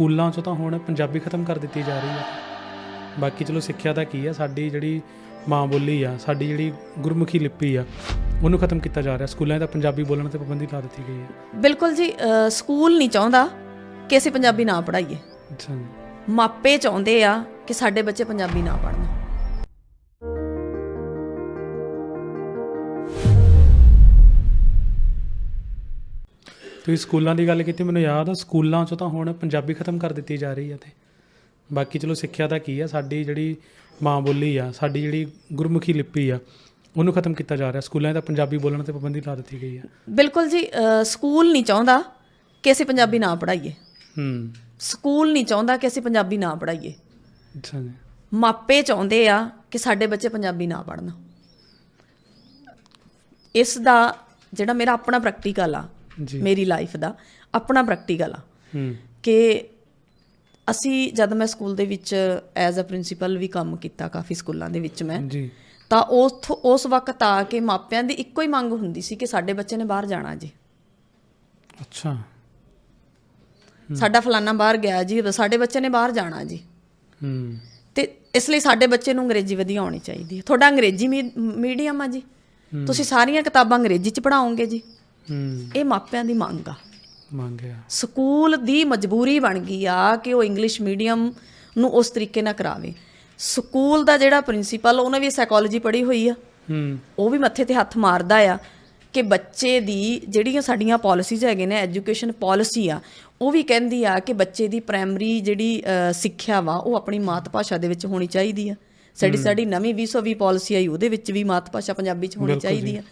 ਸਕੂਲਾਂ 'ਚ ਤਾਂ ਹੁਣ ਪੰਜਾਬੀ ਖਤਮ ਕਰ ਦਿੱਤੀ ਜਾ ਰਹੀ ਹੈ ਬਾਕੀ ਚਲੋ ਸਿੱਖਿਆ ਦਾ ਕੀ ਆ ਸਾਡੀ ਜਿਹੜੀ ਮਾਂ ਬੋਲੀ ਆ ਸਾਡੀ ਜਿਹੜੀ ਗੁਰਮੁਖੀ ਲਿਪੀ ਆ ਉਹਨੂੰ ਖਤਮ ਕੀਤਾ ਜਾ ਰਿਹਾ। ਸਕੂਲਾਂ 'ਚ ਤਾਂ ਪੰਜਾਬੀ ਬੋਲਣ ਤੇ ਪਾਬੰਦੀ ਲਾ ਦਿੱਤੀ ਗਈ ਹੈ ਬਿਲਕੁਲ ਜੀ ਸਕੂਲ ਨਹੀਂ ਚਾਹੁੰਦਾ ਕਿ ਅਸੀਂ ਪੰਜਾਬੀ ਨਾ ਪੜ੍ਹਾਈਏ। ਅੱਛਾ ਮਾਪੇ ਚਾਹੁੰਦੇ ਆ ਕਿ ਸਾਡੇ ਬੱਚੇ ਪੰਜਾਬੀ ਨਾ ਪੜ੍ਹਨ। ਤੁਸੀਂ ਸਕੂਲਾਂ ਦੀ ਗੱਲ ਕੀਤੀ ਮੈਨੂੰ ਯਾਦ ਆ ਸਕੂਲਾਂ 'ਚ ਤਾਂ ਹੁਣ ਪੰਜਾਬੀ ਖਤਮ ਕਰ ਦਿੱਤੀ ਜਾ ਰਹੀ ਹੈ ਤੇ ਬਾਕੀ ਚਲੋ ਸਿੱਖਿਆ ਦਾ ਕੀ ਆ ਸਾਡੀ ਜਿਹੜੀ ਮਾਂ ਬੋਲੀ ਆ ਸਾਡੀ ਜਿਹੜੀ ਗੁਰਮੁਖੀ ਲਿਪੀ ਆ ਉਹਨੂੰ ਖਤਮ ਕੀਤਾ ਜਾ ਰਿਹਾ। ਸਕੂਲਾਂ 'ਚ ਤਾਂ ਪੰਜਾਬੀ ਬੋਲਣ ਤੇ ਪਾਬੰਦੀ ਲਾ ਦਿੱਤੀ ਗਈ ਹੈ ਬਿਲਕੁਲ ਜੀ ਸਕੂਲ ਨਹੀਂ ਚਾਹੁੰਦਾ ਕਿ ਅਸੀਂ ਪੰਜਾਬੀ ਨਾ ਪੜ੍ਹਾਈਏ। ਹੂੰ। ਸਕੂਲ ਨਹੀਂ ਚਾਹੁੰਦਾ ਕਿ ਅਸੀਂ ਪੰਜਾਬੀ ਨਾ ਪੜ੍ਹਾਈਏ। ਅੱਛਾ ਜੀ। ਮਾਪੇ ਚਾਹੁੰਦੇ ਆ ਕਿ ਸਾਡੇ ਬੱਚੇ ਪੰਜਾਬੀ ਨਾ ਪੜ੍ਹਨ। ਇਸ ਦਾ ਜਿਹੜਾ ਮੇਰਾ ਆਪਣਾ ਪ੍ਰੈਕਟੀਕਲ ਆ ਮੇਰੀ ਲਾਈਫ ਦਾ ਆਪਣਾ ਪ੍ਰੈਕਟੀਕਲ ਆ। ਕਿ ਅਸੀਂ ਜਦ ਮੈਂ ਸਕੂਲ ਦੇ ਵਿੱਚ ਐਜ਼ ਅ ਪ੍ਰਿੰਸੀਪਲ ਵੀ ਕੰਮ ਕੀਤਾ ਕਾਫੀ ਸਕੂਲਾਂ ਦੇ ਵਿੱਚ ਮੈਂ ਜੀ। ਤਾਂ ਉਸ ਉਸ ਵਕਤ ਆ ਕੇ ਮਾਪਿਆਂ ਦੀ ਇੱਕੋ ਹੀ ਮੰਗ ਹੁੰਦੀ ਸੀ ਕਿ ਸਾਡੇ ਬੱਚੇ ਨੇ ਬਾਹਰ ਜਾਣਾ ਜੀ। ਅੱਛਾ। ਸਾਡਾ ਫਲਾਨਾ ਬਾਹਰ ਗਿਆ ਜੀ ਸਾਡੇ ਬੱਚੇ ਨੇ ਬਾਹਰ ਜਾਣਾ ਜੀ। ਹੂੰ। ਤੇ ਇਸ ਲਈ ਸਾਡੇ ਬੱਚੇ ਨੂੰ ਅੰਗਰੇਜ਼ੀ ਵਧੀਆ ਆਉਣੀ ਚਾਹੀਦੀ ਹੈ। ਤੁਹਾਡਾ ਅੰਗਰੇਜ਼ੀ ਮੀਡੀਅਮ ਆ ਜੀ। ਤੁਸੀਂ ਸਾਰੀਆਂ ਕਿਤਾਬਾਂ ਅੰਗਰੇਜ਼ੀ ਚ ਪੜਾਓਗੇ ਜੀ। ਇਹ ਮਾਪਿਆਂ ਦੀ ਮੰਗ ਆ। ਮੰਗਿਆ ਸਕੂਲ ਦੀ ਮਜਬੂਰੀ ਬਣ ਗਈ ਆ ਕਿ ਉਹ ਇੰਗਲਿਸ਼ ਮੀਡੀਅਮ ਨੂੰ ਉਸ ਤਰੀਕੇ ਨਾਲ ਕਰਾਵੇ। ਸਕੂਲ ਦਾ ਜਿਹੜਾ ਪ੍ਰਿੰਸੀਪਲ ਉਹਨੇ ਵੀ ਸਾਈਕੋਲੋਜੀ ਪੜ੍ਹੀ ਹੋਈ ਆ। ਹੂੰ। ਉਹ ਵੀ ਮੱਥੇ ਤੇ ਹੱਥ ਮਾਰਦਾ ਆ ਕਿ ਬੱਚੇ ਦੀ ਜਿਹੜੀਆਂ ਸਾਡੀਆਂ ਪਾਲਿਸੀਜ਼ ਹੈਗੇ ਨੇ ਐਜੂਕੇਸ਼ਨ ਪਾਲਿਸੀ ਆ ਉਹ ਵੀ ਕਹਿੰਦੀ ਆ ਕਿ ਬੱਚੇ ਦੀ ਪ੍ਰਾਇਮਰੀ ਜਿਹੜੀ ਸਿੱਖਿਆ ਵਾ ਉਹ ਆਪਣੀ ਮਾਤ ਭਾਸ਼ਾ ਦੇ ਵਿੱਚ ਹੋਣੀ ਚਾਹੀਦੀ ਆ। ਸਾਡੀ ਸਾਡੀ ਨਵੀਂ 2020 ਪਾਲਿਸੀ ਆਈ ਉਹਦੇ ਵਿੱਚ ਵੀ ਮਾਤ ਭਾਸ਼ਾ ਪੰਜਾਬੀ ਚ ਹੋਣੀ ਚਾਹੀਦੀ ਆ।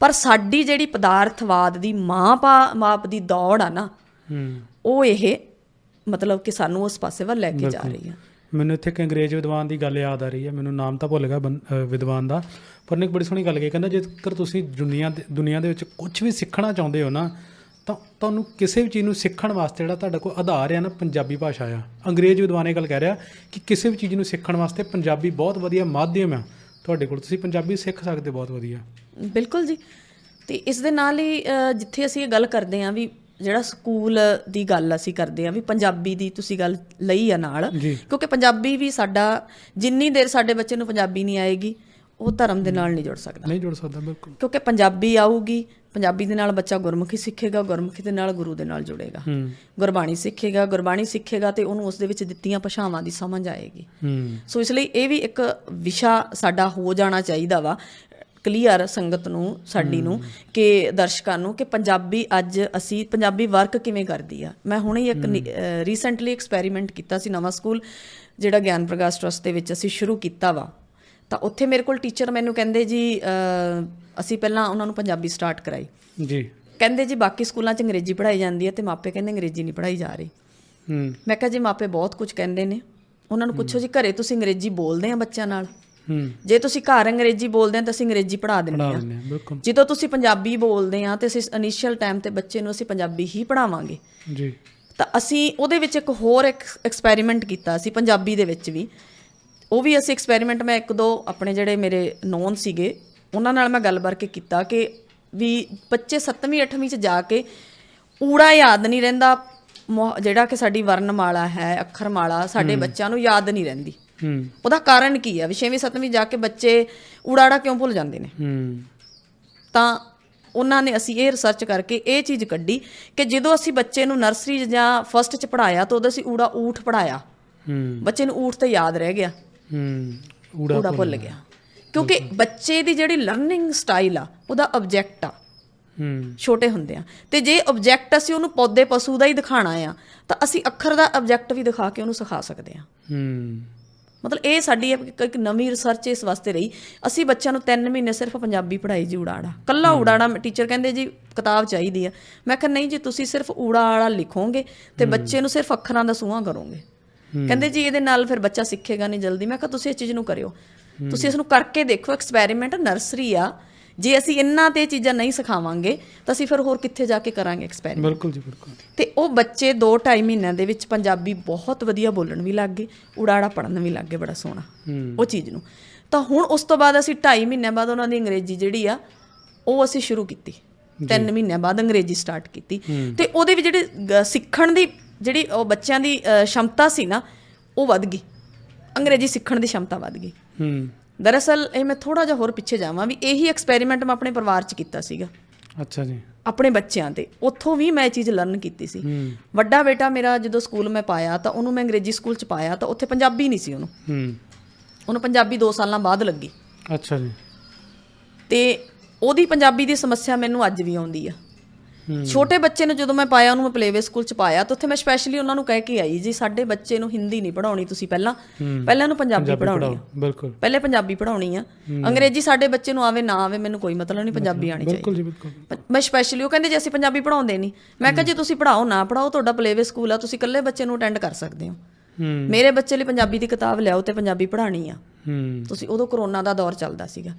ਪਰ ਸਾਡੀ ਜਿਹੜੀ ਪਦਾਰਥਵਾਦ ਦੀ ਮਾਂ ਪਾ ਮਾਪ ਦੀ ਦੌੜ ਆ ਨਾ ਹੂੰ। ਉਹ ਇਹ ਮਤਲਬ ਕਿ ਸਾਨੂੰ ਉਸ ਪਾਸੇ ਵੱਲ ਲੈ ਕੇ ਜਾ ਰਹੀ ਆ। ਮੈਨੂੰ ਇੱਥੇ ਇੱਕ ਅੰਗਰੇਜ਼ ਵਿਦਵਾਨ ਦੀ ਗੱਲ ਯਾਦ ਆ ਰਹੀ ਹੈ ਮੈਨੂੰ ਨਾਮ ਤਾਂ ਭੁੱਲ ਗਿਆ ਵਿਦਵਾਨ ਦਾ ਪਰ ਉਹਨੇ ਇੱਕ ਬੜੀ ਸੋਹਣੀ ਗੱਲ ਕਹੀ ਕਹਿੰਦਾ ਜੇਕਰ ਤੁਸੀਂ ਦੁਨੀਆ ਦੇ ਦੁਨੀਆ ਦੇ ਵਿੱਚ ਕੁਝ ਵੀ ਸਿੱਖਣਾ ਚਾਹੁੰਦੇ ਹੋ ਨਾ ਤਾਂ ਤੁਹਾਨੂੰ ਕਿਸੇ ਵੀ ਚੀਜ਼ ਨੂੰ ਸਿੱਖਣ ਵਾਸਤੇ ਜਿਹੜਾ ਤੁਹਾਡਾ ਕੋਈ ਆਧਾਰ ਹੈ ਨਾ ਪੰਜਾਬੀ ਭਾਸ਼ਾ ਆ। ਅੰਗਰੇਜ਼ ਵਿਦਵਾਨ ਇਹ ਗੱਲ ਕਹਿ ਰਿਹਾ ਕਿ ਕਿਸੇ ਵੀ ਚੀਜ਼ ਨੂੰ ਸਿੱਖਣ ਵਾਸਤੇ ਪੰਜਾਬੀ ਬਹੁਤ ਵਧੀਆ ਮਾਧਿਅਮ ਆ। ਤੁਹਾਡੇ ਕੋਲ ਤੁਸੀਂ ਪੰਜਾਬੀ ਸਿੱਖ ਸਕਦੇ ਹੋ ਬਹੁਤ ਵਧੀਆ। ਬਿਲਕੁਲ ਜੀ। ਤੇ ਇਸ ਦੇ ਨਾਲ ਹੀ ਜਿੱਥੇ ਅਸੀਂ ਇਹ ਗੱਲ ਕਰਦੇ ਆਂ ਵੀ ਜਿਹੜਾ ਸਕੂਲ ਦੀ ਗੱਲ ਅਸੀਂ ਕਰਦੇ ਆਂ ਵੀ ਪੰਜਾਬੀ ਦੀ ਤੁਸੀਂ ਗੱਲ ਲਈ ਆ ਨਾਲ ਕਿਉਂਕਿ ਪੰਜਾਬੀ ਵੀ ਸਾਡਾ ਜਿੰਨੀ ਦੇਰ ਸਾਡੇ ਬੱਚੇ ਨੂੰ ਪੰਜਾਬੀ ਨਹੀਂ ਆਏਗੀ ਉਹ ਧਰਮ ਦੇ ਨਾਲ ਨਹੀਂ ਜੁੜ ਸਕਦਾ। ਨਹੀਂ ਜੁੜ ਸਕਦਾ ਬਿਲਕੁਲ। ਕਿਉਂਕਿ ਪੰਜਾਬੀ ਆਊਗੀ ਪੰਜਾਬੀ ਦੇ ਨਾਲ ਬੱਚਾ ਗੁਰਮੁਖੀ ਸਿੱਖੇਗਾ ਗੁਰਮੁਖੀ ਦੇ ਨਾਲ ਗੁਰੂ ਦੇ ਨਾਲ ਜੁੜੇਗਾ। ਗੁਰਬਾਣੀ ਸਿੱਖੇਗਾ ਗੁਰਬਾਣੀ ਸਿੱਖੇਗਾ ਤੇ ਉਹਨੂੰ ਉਸ ਦੇ ਵਿੱਚ ਦਿੱਤੀਆਂ ਭਾਸ਼ਾਵਾਂ ਦੀ ਸਮਝ ਆਏਗੀ। ਸੋ ਇਸ ਲਈ ਇਹ ਵੀ ਇੱਕ ਵਿਸ਼ਾ ਸਾਡਾ ਹੋ ਜਾਣਾ ਚਾਹੀਦਾ ਵਾ ਕਲੀਅਰ ਸੰਗਤ ਨੂੰ ਸਾਡੀ ਨੂੰ ਕਿ ਦਰਸ਼ਕਾਂ ਨੂੰ ਕਿ ਪੰਜਾਬੀ ਅੱਜ ਅਸੀਂ ਪੰਜਾਬੀ ਵਰਕ ਕਿਵੇਂ ਕਰਦੀ ਆ। ਮੈਂ ਹੁਣੇ ਇੱਕ ਰੀਸੈਂਟਲੀ ਐਕਸਪੈਰੀਮੈਂਟ ਕੀਤਾ ਸੀ ਨਵਾਂ ਸਕੂਲ ਜਿਹੜਾ ਗਿਆਨ ਪ੍ਰਕਾਸ਼ ਟਰਸਟ ਦੇ ਵਿੱਚ ਅਸੀਂ ਸ਼ੁਰੂ ਕੀਤਾ ਵਾ। ਤਾਂ ਉੱਥੇ ਮੇਰੇ ਕੋਲ ਟੀਚਰ ਮੈਨੂੰ ਕਹਿੰਦੇ ਜੀ ਅਸੀਂ ਪਹਿਲਾਂ ਉਹਨਾਂ ਨੂੰ ਪੰਜਾਬੀ ਸਟਾਰਟ ਕਰਾਈ। ਜੀ। ਕਹਿੰਦੇ ਜੀ ਬਾਕੀ ਸਕੂਲਾਂ 'ਚ ਅੰਗਰੇਜ਼ੀ ਪੜ੍ਹਾਈ ਜਾਂਦੀ ਹੈ ਤੇ ਮਾਪੇ ਕਹਿੰਦੇ ਅੰਗਰੇਜ਼ੀ ਨਹੀਂ ਪੜ੍ਹਾਈ ਜਾ ਰਹੀ। ਹੂੰ। ਮੈਂ ਕਿਹਾ ਜੀ ਮਾਪੇ ਬਹੁਤ ਕੁਝ ਕਹਿੰਦੇ ਨੇ। ਉਹਨਾਂ ਨੂੰ ਪੁੱਛੋ ਜੀ ਘਰੇ ਤੁਸੀਂ ਅੰਗਰੇਜ਼ੀ ਬੋਲਦੇ ਆ ਬੱਚਿਆਂ ਨਾਲ? ਜੇ ਤੁਸੀਂ ਘਰ ਅੰਗਰੇਜ਼ੀ ਬੋਲਦੇ ਆ ਤਾਂ ਅਸੀਂ ਅੰਗਰੇਜ਼ੀ ਪੜ੍ਹਾ ਦਿੰਦੇ ਪੜਾ ਆ ਦਿੰਦੇ ਆ ਬਿਲਕੁਲ। ਜਦੋਂ ਤੁਸੀਂ ਪੰਜਾਬੀ ਬੋਲਦੇ ਆ ਤੇ ਅਸੀਂ ਇਨੀਸ਼ੀਅਲ ਟਾਈਮ ਤੇ ਬੱਚੇ ਨੂੰ ਅਸੀਂ ਪੰਜਾਬੀ ਹੀ ਪੜਾਵਾਂਗੇ ਜੀ। ਤਾਂ ਅਸੀਂ ਉਹਦੇ ਵਿੱਚ ਇੱਕ ਹੋਰ ਐਕਸਪੈਰੀਮੈਂਟ ਕੀਤਾ ਸੀ ਪੰਜਾਬੀ ਦੇ ਵਿੱਚ ਵੀ। ਉਹ ਵੀ ਅਸੀਂ ਐਕਸਪੈਰੀਮੈਂਟ ਮੈਂ ਇੱਕ ਦੋ ਆਪਣੇ ਜਿਹੜੇ ਮੇਰੇ ਨੋਨ ਸੀਗੇ ਉਹਨਾਂ ਨਾਲ ਮੈਂ ਗੱਲ ਕਰਕੇ ਕੀਤਾ ਕਿ ਵੀ ਬੱਚੇ 7ਵੀਂ 8ਵੀਂ ਚ ਜਾ ਕੇ ਊੜਾ ਯਾਦ ਨਹੀਂ ਰਹਿੰਦਾ ਜਿਹੜਾ ਕਿ ਸਾਡੀ ਵਰਣਮਾਲਾ ਹੈ ਅੱਖਰਮਾਲਾ ਸਾਡੇ ਬੱਚਿਆਂ ਨੂੰ ਯਾਦ ਨਹੀਂ ਰਹਿੰਦੀ। ਹੂੰ। ਉਹਦਾ ਕਾਰਨ ਕੀ ਹੈ ਵੀ 6ਵੀਂ 7ਵੀਂ ਜਾ ਕੇ ਬੱਚੇ ਊੜਾੜਾ ਕਿਉਂ ਭੁੱਲ ਜਾਂਦੇ ਨੇ? ਹੂੰ। ਤਾਂ ਉਹਨਾਂ ਨੇ ਅਸੀਂ ਇਹ ਰਿਸਰਚ ਕਰਕੇ ਇਹ ਚੀਜ਼ ਕੱਢੀ ਕਿ ਜਦੋਂ ਅਸੀਂ ਬੱਚੇ ਨੂੰ ਨਰਸਰੀ ਜਾਂ ਫਸਟ 'ਚ ਪੜਾਇਆ ਤਾਂ ਉਹਦਾ ਅਸੀਂ ਊੜਾ ਊਠ ਪੜਾਇਆ ਹੂੰ। ਬੱਚੇ ਨੂੰ ਊਠ ਤੇ ਯਾਦ ਰਹਿ ਗਿਆ। ਹੂੰ। ਊੜਾ ਭੁੱਲ ਗਿਆ। ਕਿਉਂਕਿ ਬੱਚੇ ਦੀ ਜਿਹੜੀ ਲਰਨਿੰਗ ਸਟਾਈਲ ਆ ਉਹਦਾ ਆਬਜੈਕਟ ਆ। ਹੂੰ। ਛੋਟੇ ਹੁੰਦੇ ਆ। ਤੇ ਜੇ ਆਬਜੈਕਟ ਅਸੀਂ ਉਹਨੂੰ ਪੌਦੇ ਪਸ਼ੂ ਦਾ ਹੀ ਦਿਖਾਣਾ ਆ ਤਾਂ ਅਸੀਂ ਅੱਖਰ ਦਾ ਆਬਜੈਕਟ ਵੀ ਦਿਖਾ ਕੇ ਉਹਨੂੰ ਸਿਖਾ ਸਕਦੇ ਆ। ਹੂੰ। ਮਤਲਬ ਇਹ ਸਾਡੀ ਇੱਕ ਨਵੀਂ ਰਿਸਰਚ ਇਸ ਵਾਸਤੇ ਰਹੀ। ਅਸੀਂ ਬੱਚਿਆਂ ਨੂੰ 3 ਮਹੀਨੇ ਸਿਰਫ ਪੰਜਾਬੀ ਪੜ੍ਹਾਈ ਜੀ ਊੜਾੜਾ ਕੱਲਾ ਊੜਾੜਾ ਟੀਚਰ ਕਹਿੰਦੇ ਜੀ ਕਿਤਾਬ ਚਾਹੀਦੀ ਆ। ਮੈਂ ਕਿਹਾ ਨਹੀਂ ਜੀ ਤੁਸੀਂ ਸਿਰਫ ਊੜਾ ਵਾਲਾ ਲਿਖੋਗੇ ਤੇ ਬੱਚੇ ਨੂੰ ਸਿਰਫ ਅੱਖਰਾਂ ਦਾ ਸੂਹਾ ਕਰੋਗੇ। ਕਹਿੰਦੇ ਜੀ ਇਹਦੇ ਨਾਲ ਫਿਰ ਬੱਚਾ ਸਿੱਖੇਗਾ ਨਹੀਂ ਜਲਦੀ। ਮੈਂ ਕਿਹਾ ਤੁਸੀਂ ਇਸ ਚੀਜ਼ ਨੂੰ ਕਰਿਓ। ਤੁਸੀਂ ਇਸ ਨੂੰ ਕਰਕੇ ਦੇਖੋ ਐਕਸਪੈਰੀਮੈਂਟ ਨਰਸਰੀ ਆ। ਜੇ ਅਸੀਂ ਇਹਨਾਂ ਤੇ ਚੀਜ਼ਾਂ ਨਹੀਂ ਸਿਖਾਵਾਂਗੇ ਤਾਂ ਅਸੀਂ ਫਿਰ ਹੋਰ ਕਿੱਥੇ ਜਾ ਕੇ ਕਰਾਂਗੇ ਐਕਸਪੈਰੀਮੈਂਟ ਬਿਲਕੁਲ ਜੀ ਬਿਲਕੁਲ। ਤੇ ਉਹ ਬੱਚੇ 2-2.5 ਮਹੀਨਿਆਂ ਦੇ ਵਿੱਚ ਪੰਜਾਬੀ ਬਹੁਤ ਵਧੀਆ ਬੋਲਣ ਵੀ ਲੱਗ ਗਏ ਉੜਾੜਾ ਪੜਨ ਵੀ ਲੱਗ ਗਏ ਬੜਾ ਸੋਹਣਾ ਉਹ ਚੀਜ਼ ਨੂੰ। ਤਾਂ ਹੁਣ ਉਸ ਤੋਂ ਬਾਅਦ ਅਸੀਂ 2.5 ਮਹੀਨਿਆਂ ਬਾਅਦ ਉਹਨਾਂ ਦੀ ਅੰਗਰੇਜ਼ੀ ਜਿਹੜੀ ਆ ਉਹ ਅਸੀਂ ਸ਼ੁਰੂ ਕੀਤੀ। 3 ਮਹੀਨਿਆਂ ਬਾਅਦ ਅੰਗਰੇਜ਼ੀ ਸਟਾਰਟ ਕੀਤੀ। ਤੇ ਉਹਦੇ ਵੀ ਜਿਹੜੇ ਸਿੱਖਣ ਦੀ ਜਿਹੜੀ ਉਹ ਬੱਚਿਆਂ ਦੀ ਸ਼ਮਤਾ ਸੀ ਨਾ ਉਹ ਵੱਧ ਗਈ। ਅੰਗਰੇਜ਼ੀ ਸਿੱਖਣ ਦੀ ਸ਼ਮਤਾ ਵੱਧ ਗਈ। ਹੂੰ। ਦਰਅਸਲ ਇਹ ਮੈਂ ਥੋੜਾ ਜਿਹਾ ਹੋਰ ਪਿੱਛੇ ਜਾਵਾਂ ਵੀ ਇਹੀ ਐਕਸਪੈਰੀਮੈਂਟ ਮੈਂ ਆਪਣੇ ਪਰਿਵਾਰ 'ਚ ਕੀਤਾ ਸੀਗਾ। ਅੱਛਾ ਜੀ। ਆਪਣੇ ਬੱਚਿਆਂ ਤੇ। ਉੱਥੋਂ ਵੀ ਮੈਂ ਇਹ ਚੀਜ਼ ਲਰਨ ਕੀਤੀ ਸੀ। ਵੱਡਾ ਬੇਟਾ ਮੇਰਾ ਜਦੋਂ ਸਕੂਲ ਮੈਂ ਪਾਇਆ ਤਾਂ ਉਹਨੂੰ ਮੈਂ ਅੰਗਰੇਜ਼ੀ ਸਕੂਲ 'ਚ ਪਾਇਆ ਤਾਂ ਉੱਥੇ ਪੰਜਾਬੀ ਨਹੀਂ ਸੀ ਉਹਨੂੰ। ਹੂੰ। ਉਹਨੂੰ ਪੰਜਾਬੀ 2 ਸਾਲਾਂ ਬਾਅਦ ਲੱਗੀ। ਅੱਛਾ ਜੀ। ਤੇ ਉਹਦੀ ਪੰਜਾਬੀ ਦੀ ਸਮੱਸਿਆ ਮੈਨੂੰ ਅੱਜ ਵੀ ਆਉਂਦੀ ਆ। ਛੋਟੇ ਬੱਚੇ ਨੂੰ ਜਦੋਂ ਮੈਂ ਪਾਇਆ ਉਹਨੂੰ ਮੈਂ ਪਲੇਵੇ ਸਕੂਲ ਚ ਪਾਇਆ ਤਾਂ ਉੱਥੇ ਮੈਂ ਸਪੈਸ਼ਲੀ ਉਹਨਾਂ ਨੂੰ ਕਹਿ ਕੇ ਆਈ ਜੀ ਸਾਡੇ ਬੱਚੇ ਨੂੰ ਹਿੰਦੀ ਨਹੀਂ ਪੜਾਉਣੀ ਤੁਸੀਂ ਪਹਿਲਾਂ। ਪਹਿਲਾਂ ਇਹਨੂੰ ਪੰਜਾਬੀ ਪੜਾਉਣੀ ਆ। ਬਿਲਕੁਲ। ਪਹਿਲੇ ਪੰਜਾਬੀ ਪੜਾਉਣੀ ਆ। ਅੰਗਰੇਜ਼ੀ ਸਾਡੇ ਬੱਚੇ ਨੂੰ ਆਵੇ ਨਾ ਆਵੇ ਮੈਨੂੰ ਕੋਈ ਮਤਲਬ ਨਹੀਂ ਪੰਜਾਬੀ ਆਣੀ ਚਾਹੀਦੀ। ਬਿਲਕੁਲ ਜੀ ਬਿਲਕੁਲ। ਮੈਂ ਸਪੈਸ਼ਲੀ ਉਹ ਕਹਿੰਦੇ ਜੇ ਅਸੀਂ ਪੰਜਾਬੀ ਪੜਾਉਂਦੇ ਨਹੀਂ। ਮੈਂ ਕਿਹਾ ਜੇ ਤੁਸੀਂ ਪੜਾਓ ਨਾ ਪੜਾਓ ਤੁਹਾਡਾ ਪਲੇਵੇ ਸਕੂਲ ਆ ਤੁਸੀਂ ਇਕੱਲੇ ਬੱਚੇ ਨੂੰ ਅਟੈਂਡ ਕਰ ਸਕਦੇ ਹੋ। ਮੇਰੇ ਬੱਚੇ ਲਈ ਪੰਜਾਬੀ ਦੀ ਕਿਤਾਬ ਲਿਆਓ ਤੇ ਪੰਜਾਬੀ ਪੜਾਣੀ ਆ। ਤੁਸੀਂ ਉਦੋਂ ਕਰੋਨਾ ਦਾ ਦੌਰ ਚੱਲਦਾ ਸੀਗਾ।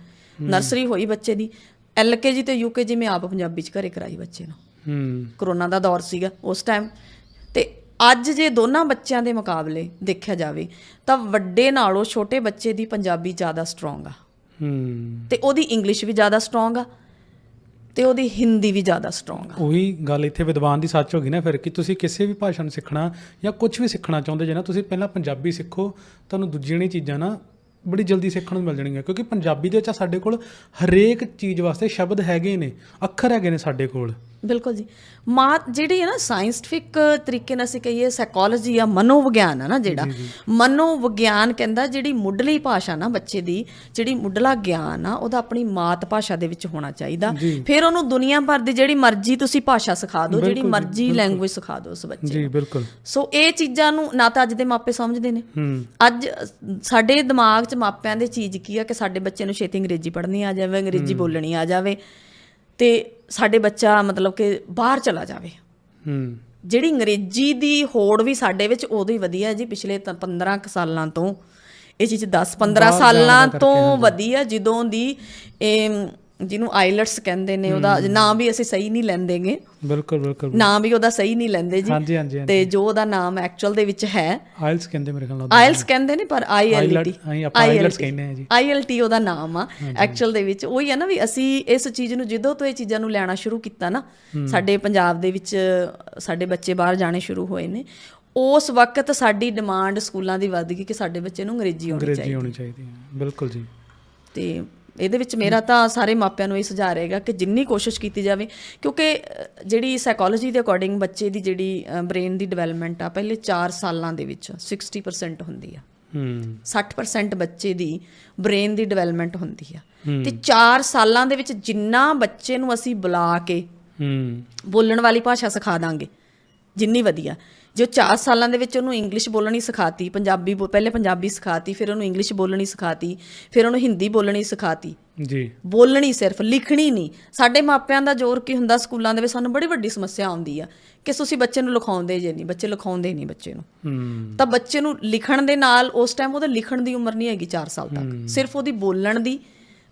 ਨਰਸਰੀ ਹੋਈ ਬੱਚੇ ਦੀ। ਐਲਕੇਜੀ ਤੇ ਯੂਕੇਜੀ ਮੈਂ ਆਪ ਪੰਜਾਬੀ ਚ ਘਰੇ ਕਰਾਈ ਬੱਚੇ ਨੂੰ। ਹੂੰ। ਕਰੋਨਾ ਦਾ ਦੌਰ ਸੀਗਾ ਉਸ ਟਾਈਮ ਤੇ ਅੱਜ ਜੇ ਦੋਨਾਂ ਬੱਚਿਆਂ ਦੇ ਮੁਕਾਬਲੇ ਦੇਖਿਆ ਜਾਵੇ ਤਾਂ ਵੱਡੇ ਨਾਲੋਂ ਛੋਟੇ ਬੱਚੇ ਦੀ ਪੰਜਾਬੀ ਜ਼ਿਆਦਾ ਸਟਰੋਂਗ ਆ। ਹੂੰ। ਤੇ ਉਹਦੀ ਇੰਗਲਿਸ਼ ਵੀ ਜ਼ਿਆਦਾ ਸਟਰੋਂਗ ਆ ਤੇ ਉਹਦੀ ਹਿੰਦੀ ਵੀ ਜ਼ਿਆਦਾ ਸਟਰੋਂਗ ਆ। ਉਹੀ ਗੱਲ ਇੱਥੇ ਵਿਦਵਾਨ ਦੀ ਸੱਚ ਹੋ ਗਈ ਨਾ ਫਿਰ ਕਿ ਤੁਸੀਂ ਕਿਸੇ ਵੀ ਭਾਸ਼ਾ ਨੂੰ ਸਿੱਖਣਾ ਜਾਂ ਕੁਝ ਵੀ ਸਿੱਖਣਾ ਚਾਹੁੰਦੇ ਜੇ ਨਾ ਤੁਸੀਂ ਪਹਿਲਾਂ ਪੰਜਾਬੀ ਸਿੱਖੋ ਤੁਹਾਨੂੰ ਦੂਜੀਆਂ ਨਹੀਂ ਚੀਜ਼ਾਂ ਨਾ ਬੜੀ ਜਲਦੀ ਸਿੱਖਣ ਨੂੰ ਮਿਲ ਜਾਣਗੀਆਂ, ਕਿਉਂਕਿ ਪੰਜਾਬੀ ਦੇ ਵਿੱਚ ਸਾਡੇ ਕੋਲ ਹਰੇਕ ਚੀਜ਼ ਵਾਸਤੇ ਸ਼ਬਦ ਹੈਗੇ ਨੇ, ਅੱਖਰ ਹੈਗੇ ਨੇ ਸਾਡੇ ਕੋਲ। ਬਿਲਕੁਲ ਜੀ। ਮਾ ਜਿਹੜੀ ਹੈ ਨਾ ਸਾਇੰਸਫਿਕ ਤਰੀਕੇ ਨਾਲ ਅਸੀਂ ਕਹੀਏ ਸਾਈਕੋਲੋਜੀ ਆ ਮਨੋਵਿਗਿਆਨ ਆ ਨਾ ਜਿਹੜਾ ਮਨੋਵਿਗਿਆਨ ਕਹਿੰਦਾ ਜਿਹੜੀ ਮੁੱਢਲੀ ਭਾਸ਼ਾ ਨਾ ਬੱਚੇ ਦੀ ਜਿਹੜੀ ਮੁੱਢਲਾ ਗਿਆਨ ਆ ਉਹਦਾ ਆਪਣੀ ਮਾਤ ਭਾਸ਼ਾ ਦੇ ਵਿੱਚ ਹੋਣਾ ਚਾਹੀਦਾ। ਫਿਰ ਉਹਨੂੰ ਦੁਨੀਆ ਭਰ ਦੀ ਜਿਹੜੀ ਮਰਜ਼ੀ ਤੁਸੀਂ ਭਾਸ਼ਾ ਸਿਖਾ ਦਿਓ ਜਿਹੜੀ ਮਰਜ਼ੀ ਲੈਂਗੁਏਜ ਸਿਖਾ ਦਿਓ ਉਸ ਬੱਚੇ ਜੀ ਬਿਲਕੁਲ। ਸੋ ਇਹ ਚੀਜ਼ਾਂ ਨੂੰ ਨਾ ਤਾਂ ਅੱਜ ਦੇ ਮਾਪੇ ਸਮਝਦੇ ਨੇ। ਅੱਜ ਸਾਡੇ ਦਿਮਾਗ 'ਚ ਮਾਪਿਆਂ ਦੇ ਚੀਜ਼ ਕੀ ਆ ਕਿ ਸਾਡੇ ਬੱਚੇ ਨੂੰ ਛੇਤੀ ਅੰਗਰੇਜ਼ੀ ਪੜ੍ਹਨੀ ਆ ਜਾਵੇ ਅੰਗਰੇਜ਼ੀ ਬੋਲਣੀ ਆ ਜਾਵੇ। ਤੇ ਸਾਡੇ ਬੱਚਾ ਮਤਲਬ ਕਿ ਬਾਹਰ ਚਲਾ ਜਾਵੇ। ਹੂੰ। ਜਿਹੜੀ ਅੰਗਰੇਜ਼ੀ ਦੀ ਹੋੜ ਵੀ ਸਾਡੇ ਵਿੱਚ ਉਦੋਂ ਹੀ ਵਧੀਆ ਜੀ ਪਿਛਲੇ ਤਾਂ 15 ਕੁ ਸਾਲਾਂ ਤੋਂ। ਇਹ ਚੀਜ਼ 10 15 ਸਾਲਾਂ ਤੋਂ ਵਧੀਆ ਜਦੋਂ ਦੀ ਇਹ ਜਿਹਨੂੰ ਆਈਲਟਸ ਕਹਿੰਦੇ ਨੇ ਉਹਦਾ ਨਾਮ ਵੀ ਅਸੀਂ ਸਹੀ ਨਹੀਂ ਲੈਂਦੇਗੇ। ਬਿਲਕੁਲ ਬਿਲਕੁਲ ਨਾਮ ਵੀ ਉਹਦਾ ਸਹੀ ਨਹੀਂ ਲੈਂਦੇ ਜੀ। ਹਾਂਜੀ ਹਾਂਜੀ ਤੇ ਜੋ ਉਹਦਾ ਨਾਮ ਐਕਚੁਅਲ ਦੇ ਵਿੱਚ ਹੈ। ਆਇਲਸ ਕਹਿੰਦੇ ਮੇਰੇ ਖਿਆਲ ਨਾਲ ਆਇਲਸ ਕਹਿੰਦੇ ਨੇ ਪਰ ਆਈਐਲਟੀ IELTS ਕਹਿੰਦੇ ਹਾਂ ਜੀ। ਆਈਐਲਟੀ ਉਹਦਾ ਨਾਮ ਆ ਐਕਚੁਅਲ ਦੇ ਵਿੱਚ। ਉਹੀ ਹੈ ਨਾ ਵੀ ਅਸੀਂ ਇਸ ਚੀਜ਼ ਨੂੰ ਜਦੋਂ ਤੋਂ ਇਹ ਚੀਜ਼ਾਂ ਨੂੰ ਲੈਣਾ ਸ਼ੁਰੂ ਕੀਤਾ ਨਾ ਸਾਡੇ ਪੰਜਾਬ ਦੇ ਵਿੱਚ ਸਾਡੇ ਬੱਚੇ ਬਾਹਰ ਜਾਣੇ ਸ਼ੁਰੂ ਹੋਏ ਨੇ। ਉਸ ਵਕਤ ਸਾਡੀ ਡਿਮਾਂਡ ਸਕੂਲਾਂ ਦੀ ਵੱਧ ਗਈ ਕਿ ਸਾਡੇ ਬੱਚੇ ਨੂੰ ਅੰਗਰੇਜ਼ੀ ਆਉਣੀ ਚਾਹੀਦੀ ਹੈ। ਬਿਲਕੁਲ ਜੀ। ਤੇ ਇਹਦੇ ਵਿੱਚ ਮੇਰਾ ਤਾਂ ਸਾਰੇ ਮਾਪਿਆਂ ਨੂੰ ਇਹ ਸੁਝਾਅ ਰਹੇਗਾ ਕਿ ਜਿੰਨੀ ਕੋਸ਼ਿਸ਼ ਕੀਤੀ ਜਾਵੇ ਕਿਉਂਕਿ ਜਿਹੜੀ ਸਾਈਕੋਲੋਜੀ ਦੇ ਅਕੋਰਡਿੰਗ ਬੱਚੇ ਦੀ ਜਿਹੜੀ ਬ੍ਰੇਨ ਦੀ ਡਿਵੈਲਪਮੈਂਟ ਆ ਪਹਿਲੇ 4 ਸਾਲਾਂ ਦੇ ਵਿੱਚ 60% ਹੁੰਦੀ ਆ। ਹੂੰ। 60% ਬੱਚੇ ਦੀ ਬ੍ਰੇਨ ਦੀ ਡਿਵੈਲਪਮੈਂਟ ਹੁੰਦੀ ਆ। ਤੇ 4 ਸਾਲਾਂ ਦੇ ਵਿੱਚ ਜਿੰਨਾ ਬੱਚੇ ਨੂੰ ਅਸੀਂ ਬੁਲਾ ਕੇ ਹੂੰ। ਬੋਲਣ ਵਾਲੀ ਭਾਸ਼ਾ ਸਿਖਾ ਦਾਂਗੇ ਜਿੰਨੀ ਵਧੀਆ। ਜੋ 4 ਸਾਲਾਂ ਦੇ ਵਿੱਚ ਉਹਨੂੰ ਇੰਗਲਿਸ਼ ਬੋਲਣੀ ਸਿਖਾਤੀ ਪੰਜਾਬੀ ਪਹਿਲੇ ਪੰਜਾਬੀ ਸਿਖਾਤੀ ਫਿਰ ਉਹਨੂੰ ਇੰਗਲਿਸ਼ ਬੋਲਣੀ ਸਿਖਾਤੀ ਫਿਰ ਉਹਨੂੰ ਹਿੰਦੀ ਬੋਲਣੀ ਸਿਖਾਤੀ। ਜੀ। ਬੋਲਣੀ ਸਿਰਫ ਲਿਖਣੀ ਨਹੀਂ। ਸਾਡੇ ਮਾਪਿਆਂ ਦਾ ਜ਼ੋਰ ਕੀ ਹੁੰਦਾ ਸਕੂਲਾਂ ਦੇ ਵਿੱਚ? ਸਾਨੂੰ ਬੜੀ ਵੱਡੀ ਸਮੱਸਿਆ ਆਉਂਦੀ ਆ ਕਿ ਤੁਸੀਂ ਬੱਚੇ ਨੂੰ ਲਿਖਾਉਂਦੇ ਜੇ ਨਹੀਂ ਬੱਚੇ ਲਿਖਾਉਂਦੇ ਨਹੀਂ ਬੱਚੇ ਨੂੰ। ਹੂੰ। ਤਾਂ ਬੱਚੇ ਨੂੰ ਲਿਖਣ ਦੇ ਨਾਲ ਉਸ ਟਾਈਮ ਉਹਦੇ ਲਿਖਣ ਦੀ ਉਮਰ ਨਹੀਂ ਹੈਗੀ 4 ਸਾਲ ਤੱਕ। ਸਿਰਫ ਉਹਦੀ ਬੋਲਣ ਦੀ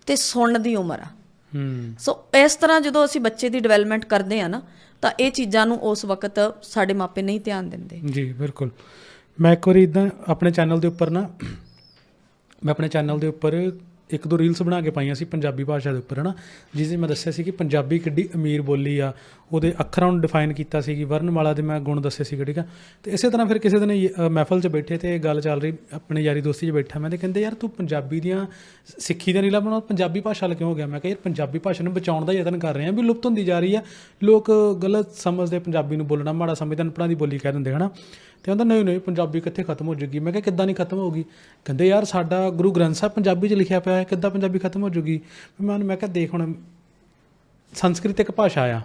ਤੇ ਸੁਣਨ ਦੀ ਉਮਰ ਆ। ਹੂੰ। ਸੋ ਇਸ ਤਰ੍ਹਾਂ ਜਦੋਂ ਅਸੀਂ ਬੱਚੇ ਦੀ ਡਿਵੈਲਪਮੈਂਟ ਕਰਦੇ ਆ ਨਾ ਤਾਂ ਇਹ ਚੀਜ਼ਾਂ ਨੂੰ ਉਸ ਵਕਤ ਸਾਡੇ ਮਾਪੇ ਨਹੀਂ ਧਿਆਨ ਦਿੰਦੇ। ਜੀ, ਬਿਲਕੁਲ। ਮੈਂ ਇੱਕ ਵਾਰੀ ਇਦਾਂ ਆਪਣੇ ਚੈਨਲ ਦੇ ਉੱਪਰ ਨਾ, ਮੈਂ ਆਪਣੇ ਚੈਨਲ ਦੇ ਉੱਪਰ ਇੱਕ ਦੋ ਰੀਲਸ ਬਣਾ ਕੇ ਪਾਈਆਂ ਸੀ ਪੰਜਾਬੀ ਭਾਸ਼ਾ ਦੇ ਉੱਪਰ ਹਨਾ? ਜਿਸ ਵਿੱਚ ਮੈਂ ਦੱਸਿਆ ਸੀ ਕਿ ਪੰਜਾਬੀ ਕਿੱਡੀ ਅਮੀਰ ਬੋਲੀ ਆ ਉਹਦੇ ਅੱਖਰਾਂ ਨੂੰ ਡਿਫਾਈਨ ਕੀਤਾ ਸੀ ਕਿ ਵਰਨਮਾਲਾ ਦੇ ਮੈਂ ਗੁਣ ਦੱਸੇ ਸੀ ਠੀਕ ਆ? ਤੇ ਇਸੇ ਤਰ੍ਹਾਂ ਫਿਰ ਕਿਸੇ ਦਿਨ ਇਹ, ਮਹਿਫਲ 'ਚ ਬੈਠੇ ਤੇ ਗੱਲ ਚੱਲ ਰਹੀ ਆਪਣੇ ਯਾਰੀ ਦੋਸਤੀ 'ਚ ਬੈਠਾ ਮੈਂ ਤੇ ਕਹਿੰਦੇ ਯਾਰ ਤੂੰ ਪੰਜਾਬੀ ਦੀਆਂ ਸਿੱਖੀ ਦਾ ਨੀਲਾ ਬਣਾ ਪੰਜਾਬੀ ਭਾਸ਼ਾ ਲ ਕਿਉਂ ਹੋ ਗਿਆ? ਮੈਂ ਕਿਹਾ ਯਾਰ ਪੰਜਾਬੀ ਭਾਸ਼ਾ ਨੂੰ ਬਚਾਉਣ ਦਾ ਯਤਨ ਕਰ ਰਹੇ ਆ ਵੀ ਲੁਪਤ ਹੁੰਦੀ ਜਾ ਰਹੀ ਆ। ਲੋਕ ਗਲਤ ਸਮਝਦੇ ਪੰਜਾਬੀ ਨੂੰ ਬੋਲਣਾ ਮਾੜਾ ਸਮਝਦੇ ਅਨਪੜ੍ਹਾਂ ਦੀ ਬੋਲੀ ਕਹਿ ਦਿੰਦੇ ਹਨਾ? ਤੇ ਕਹਿੰਦਾ ਨਹੀਂ ਨਹੀਂ ਪੰਜਾਬੀ ਕਿੱਥੇ ਖਤਮ ਹੋ ਜੂਗੀ ਮੈਂ ਕਿਹਾ ਕਿੱਦਾਂ ਨਹੀਂ ਖਤਮ ਹੋਊਗੀ? ਕਹਿੰਦੇ ਯਾਰ ਸਾਡਾ ਗੁਰੂ ਗ੍ਰੰਥ ਸਾਹਿਬ ਪੰਜਾਬੀ 'ਚ ਲਿਖਿਆ ਪਿਆ ਹੈ ਕਿੱਦਾਂ ਪੰਜਾਬੀ ਖਤਮ ਹੋ ਜੂਗੀ ਮੈਂ ਉਹਨੂੰ ਮੈਂ ਕਿਹਾ ਦੇਖ ਹੁਣ ਸੰਸਕ੍ਰਿਤ ਇੱਕ ਭਾਸ਼ਾ ਆ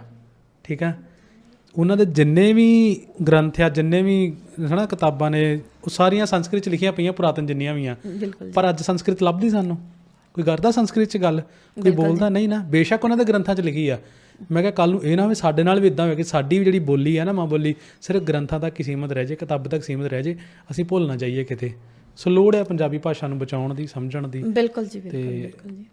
ਠੀਕ ਹੈ? ਉਹਨਾਂ ਦੇ ਜਿੰਨੇ ਵੀ ਗ੍ਰੰਥ ਆ ਜਿੰਨੇ ਵੀ ਹਨਾ ਕਿਤਾਬਾਂ ਨੇ ਉਹ ਸਾਰੀਆਂ ਸੰਸਕ੍ਰਿਤ 'ਚ ਲਿਖੀਆਂ ਪਈਆਂ ਪੁਰਾਤਨ ਜਿੰਨੀਆਂ ਵੀ ਆ। ਪਰ ਅੱਜ ਸੰਸਕ੍ਰਿਤ ਲੱਭਦੀ ਸਾਨੂੰ। ਕੋਈ ਕਰਦਾ ਸੰਸਕ੍ਰਿਤ 'ਚ ਗੱਲ? ਕੋਈ ਬੋਲਦਾ ਨਹੀਂ ਨਾ? ਬੇਸ਼ੱਕ ਉਹਨਾਂ ਦੇ ਗ੍ਰੰਥਾਂ 'ਚ ਲਿਖੀ ਆ। ਮੈਂ ਕਿਹਾ ਕੱਲ ਨੂੰ ਇਹ ਨਾ ਹੋਵੇ ਸਾਡੇ ਨਾਲ ਵੀ ਇਦਾਂ ਹੋਵੇ ਕਿ ਸਾਡੀ ਵੀ ਜਿਹੜੀ ਬੋਲੀ ਆ ਨਾ ਮਾਂ ਬੋਲੀ ਸਿਰਫ ਗ੍ਰੰਥਾਂ ਤੱਕ ਹੀ ਸੀਮਤ ਰਹਿ ਜੇ ਕਿਤਾਬ ਤੱਕ ਸੀਮਤ ਰਹਿ ਜੇ ਅਸੀਂ ਭੁੱਲ ਨਾ ਜਾਈਏ ਕਿਤੇ। ਸੋ ਲੋੜ ਹੈ ਪੰਜਾਬੀ ਭਾਸ਼ਾ ਨੂੰ ਬਚਾਉਣ ਦੀ ਸਮਝਣ ਦੀ। ਬਿਲਕੁਲ ਜੀ ਬਿਲਕੁਲ ਬਿਲਕੁਲ ਜੀ।